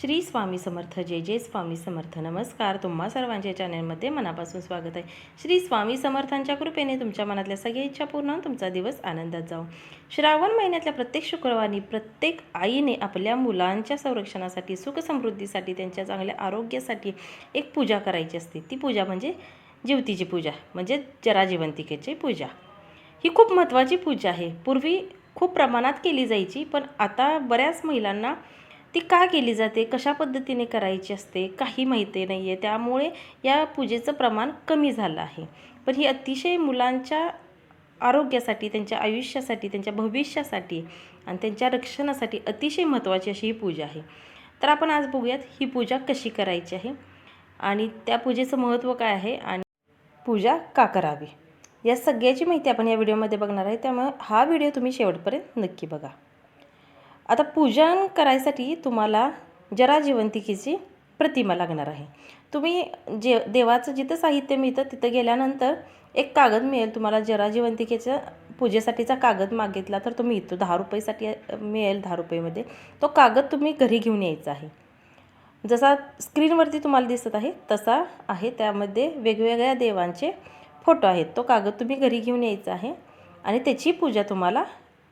श्री स्वामी समर्थ जय जय स्वामी समर्थ. नमस्कार. तुम्हा सर्वांच्या चॅनलमध्ये मनापासून स्वागत आहे. श्री स्वामी समर्थांच्या कृपेने तुमच्या मनातल्या सगळ्या इच्छा पूर्ण तुमचा दिवस आनंदात जाऊ श्रावण महिन्यातल्या प्रत्येक शुक्रवारी प्रत्येक आईने आपल्या मुलांच्या संरक्षणासाठी सुखसमृद्धीसाठी त्यांच्या चांगल्या आरोग्यासाठी एक पूजा करायची असते. ती पूजा म्हणजे जीवतीची पूजा म्हणजे जराजीवंतिकेची पूजा. ही खूप महत्त्वाची पूजा आहे. पूर्वी खूप प्रमाणात केली जायची पण आता बऱ्याच महिलांना ती का केली जाते? कशा पद्धतीने करायची असते? काही माहिती नाही आहे त्यामुळे या पूजेचं प्रमाण कमी झालं आहे. पण ही अतिशय मुलांच्या आरोग्यासाठी त्यांच्या आयुष्यासाठी त्यांच्या भविष्यासाठी आणि त्यांच्या रक्षणासाठी अतिशय महत्त्वाची अशी ही पूजा आहे. तर आपण आज बघूयात ही पूजा कशी करायची आहे आणि त्या पूजेचं महत्त्व काय आहे आणि पूजा का करावी? या सगळ्याची माहिती आपण या व्हिडिओमध्ये बघणार आहे. त्यामुळे हा व्हिडिओ तुम्ही शेवटपर्यंत नक्की बघा. आता पूजन करायसाठी तुम्हाला जरा जिवंतिकेची प्रतिमा लागणार आहे. तुम्ही जे देवाचं जिथं साहित्य मिळतं तिथं गेल्यानंतर एक कागद मिळेल तुम्हाला जरा जिवंतिकेचं पूजेसाठीचा कागद मागितला तर तो मिळतो दहा रुपयेसाठी मिळेल दहा रुपयेमध्ये. तो कागद तुम्ही घरी घेऊन यायचा आहे. जसा स्क्रीनवरती तुम्हाला दिसत आहे तसा आहे. त्यामध्ये वेगवेगळ्या देवांचे फोटो आहेत. तो कागद तुम्ही घरी घेऊन यायचा आहे आणि त्याची पूजा तुम्हाला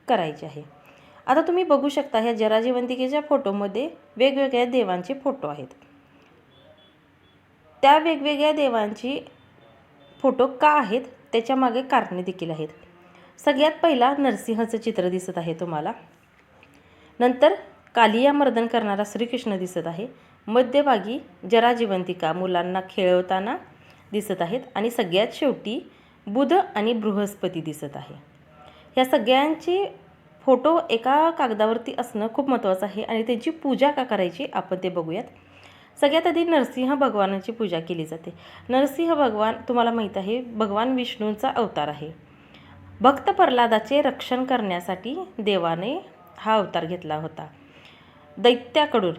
करायची आहे. आता तुम्ही बघू शकता ह्या जराजीवंतिकेच्या फोटोमध्ये वेगवेगळ्या देवांचे फोटो आहेत. त्या वेगवेगळ्या देवांची फोटो का आहेत त्याच्यामागे कारणे देखील आहेत. सगळ्यात पहिला नरसिंहाचं चित्र दिसत आहे तुम्हाला. नंतर कालिया मर्दन करणारा श्रीकृष्ण दिसत आहे. मध्यभागी जराजिवंतिका मुलांना खेळवताना दिसत आहेत आणि सगळ्यात शेवटी बुध आणि बृहस्पती दिसत आहे. ह्या सगळ्यांची फोटो एका कागदावरती असणं खूप महत्त्वाचं आहे आणि त्यांची पूजा का करायची आपण ते बघूयात. सगळ्यात आधी नरसिंह भगवानाची पूजा केली जाते. नरसिंह भगवान तुम्हाला माहीत आहे भगवान विष्णूंचा अवतार आहे. भक्त प्रल्हादाचे रक्षण करण्यासाठी देवाने हा अवतार घेतला होता. दैत्याकडून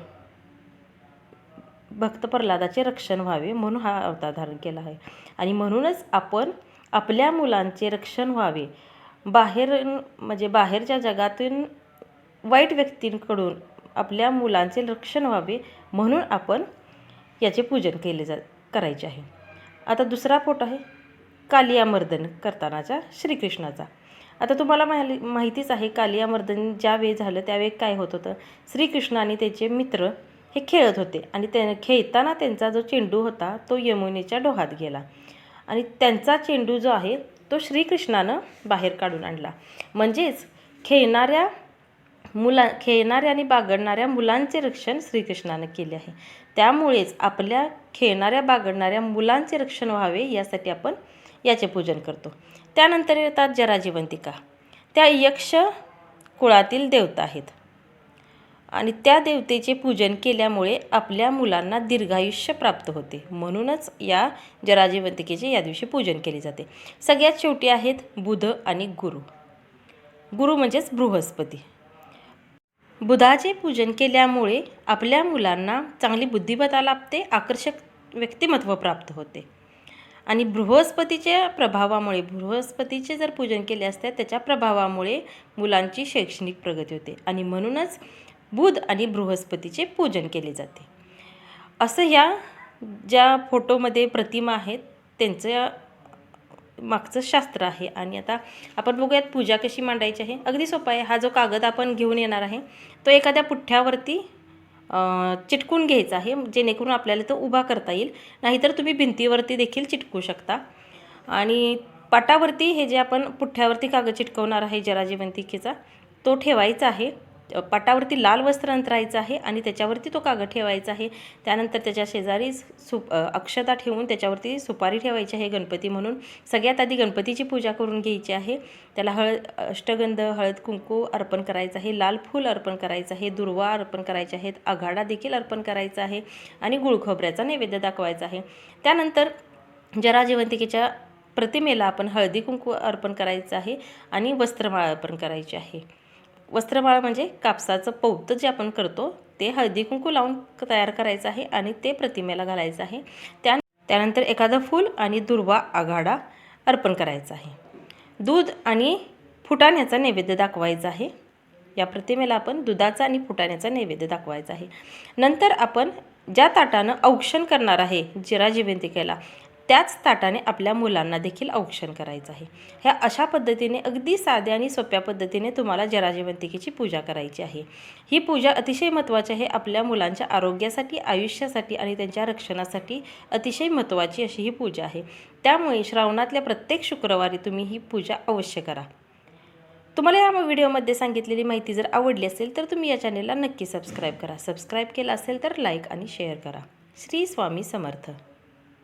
भक्त प्रल्हादाचे रक्षण व्हावे म्हणून हा अवतार धारण केला आहे. आणि म्हणूनच आपण आपल्या मुलांचे रक्षण व्हावे. बाहेर म्हणजे बाहेरच्या जगातून वाईट व्यक्तींकडून आपल्या मुलांचे रक्षण व्हावे म्हणून आपण याचे पूजन केले जा करायचे आहे. आता दुसरा फोटो आहे कालियामर्दन करतानाचा श्रीकृष्णाचा. आता तुम्हाला माहि माहितीच आहे कालियामर्दन ज्यावेळी झालं त्यावेळी काय होत होतं? श्रीकृष्ण आणि त्याचे मित्र हे खेळत होते आणि त्या खेळताना त्यांचा जो चेंडू होता तो यमुनेच्या डोहात गेला. आणि त्यांचा चेंडू जो आहे तो श्रीकृष्णानं बाहेर काढून आणला. म्हणजेच खेळणाऱ्या मुला खेळणाऱ्या आणि बागडणाऱ्या मुलांचे रक्षण श्रीकृष्णानं केले आहे. त्यामुळेच आपल्या खेळणाऱ्या बागडणाऱ्या मुलांचे रक्षण व्हावे यासाठी आपण याचे पूजन करतो. त्यानंतर येतात जराजीवंतिका. त्या यक्ष कुळातील देवता आहेत. आणि त्या देवतेचे पूजन केल्यामुळे आपल्या मुलांना दीर्घायुष्य प्राप्त होते. म्हणूनच या जराजीवंतिकेचे या दिवशी पूजन केले जाते. सगळ्यात शेवटी आहेत बुध आणि गुरु. गुरु म्हणजेच बृहस्पती. बुधाचे पूजन केल्यामुळे आपल्या मुलांना चांगली बुद्धिमत्ता लाभते आकर्षक व्यक्तिमत्व प्राप्त होते. आणि बृहस्पतीच्या प्रभावामुळे बृहस्पतीचे जर पूजन केले असते त्याच्या प्रभावामुळे मुलांची शैक्षणिक प्रगती होते. आणि म्हणूनच बुध आणि बृहस्पतीचे पूजन केले जाते. असं ह्या ज्या फोटोमध्ये प्रतिमा आहेत त्यांचं मागचं शास्त्र आहे. आणि आता आपण बघूयात पूजा कशी मांडायची आहे. अगदी सोपा आहे. हा जो कागद आपण घेऊन येणार आहे तो एखाद्या पुठ्ठ्यावरती चिटकून घ्यायचा आहे जेणेकरून आपल्याला तो उभा करता येईल. नाहीतर तुम्ही भिंतीवरती देखील चिटकू शकता. आणि पाटावरती हे जे आपण पुठ्ठ्यावरती कागद चिटकवणार आहे जराजीवंतिकेचा तो ठेवायचा आहे. पाटावरती लाल वस्त्र अंतरायचं आहे आणि त्याच्यावरती तो कागद ठेवायचा आहे. त्यानंतर त्याच्या शेजारी सुप अक्षता ठेवून त्याच्यावरती सुपारी ठेवायची आहे गणपती म्हणून. सगळ्यात आधी गणपतीची पूजा करून घ्यायची आहे. त्याला हळद अष्टगंध हळद कुंकू अर्पण करायचं आहे. लाल फूल अर्पण करायचं आहे. दुर्वा अर्पण करायचे आहेत. आघाडा देखील अर्पण करायचा आहे आणि गुळखोबऱ्याचा नैवेद्य दाखवायचा आहे. त्यानंतर जरा जयवंतिकेच्या प्रतिमेला आपण हळदी कुंकू अर्पण करायचं आहे आणि वस्त्रमाळ अर्पण करायची आहे. वस्त्रमाळ म्हणजे कापसाचं पौतं जे आपण करतो ते हळदी कुंकू लावून तयार करायचं आहे आणि ते प्रतिमेला घालायचं आहे. त्या त्यानंतर एखादं फूल आणि दुर्वा आघाडा अर्पण करायचा आहे. दूध आणि फुटाण्याचा नैवेद्य दाखवायचा आहे. या प्रतिमेला आपण दुधाचा आणि फुटाण्याचा नैवेद्य दाखवायचा आहे. नंतर आपण ज्या ताटानं औक्षण करणार आहे जिरा जिवंतिकेला त्याच ताटाने आपल्या मुलांना देखील औक्षण करायचं आहे. ह्या अशा पद्धतीने अगदी साध्या आणि सोप्या पद्धतीने तुम्हाला जराजीवंतिकेची पूजा करायची आहे. ही पूजा अतिशय महत्त्वाची आहे. आपल्या मुलांच्या आरोग्यासाठी आयुष्यासाठी आणि त्यांच्या रक्षणासाठी अतिशय महत्त्वाची अशी ही पूजा आहे. त्यामुळे श्रावणातल्या प्रत्येक शुक्रवारी तुम्ही ही पूजा अवश्य करा. तुम्हाला या व्हिडिओमध्ये सांगितलेली माहिती जर आवडली असेल तर तुम्ही या चॅनेलला नक्की सबस्क्राईब करा. सबस्क्राईब केलं असेल तर लाईक आणि शेअर करा. श्री स्वामी समर्थ.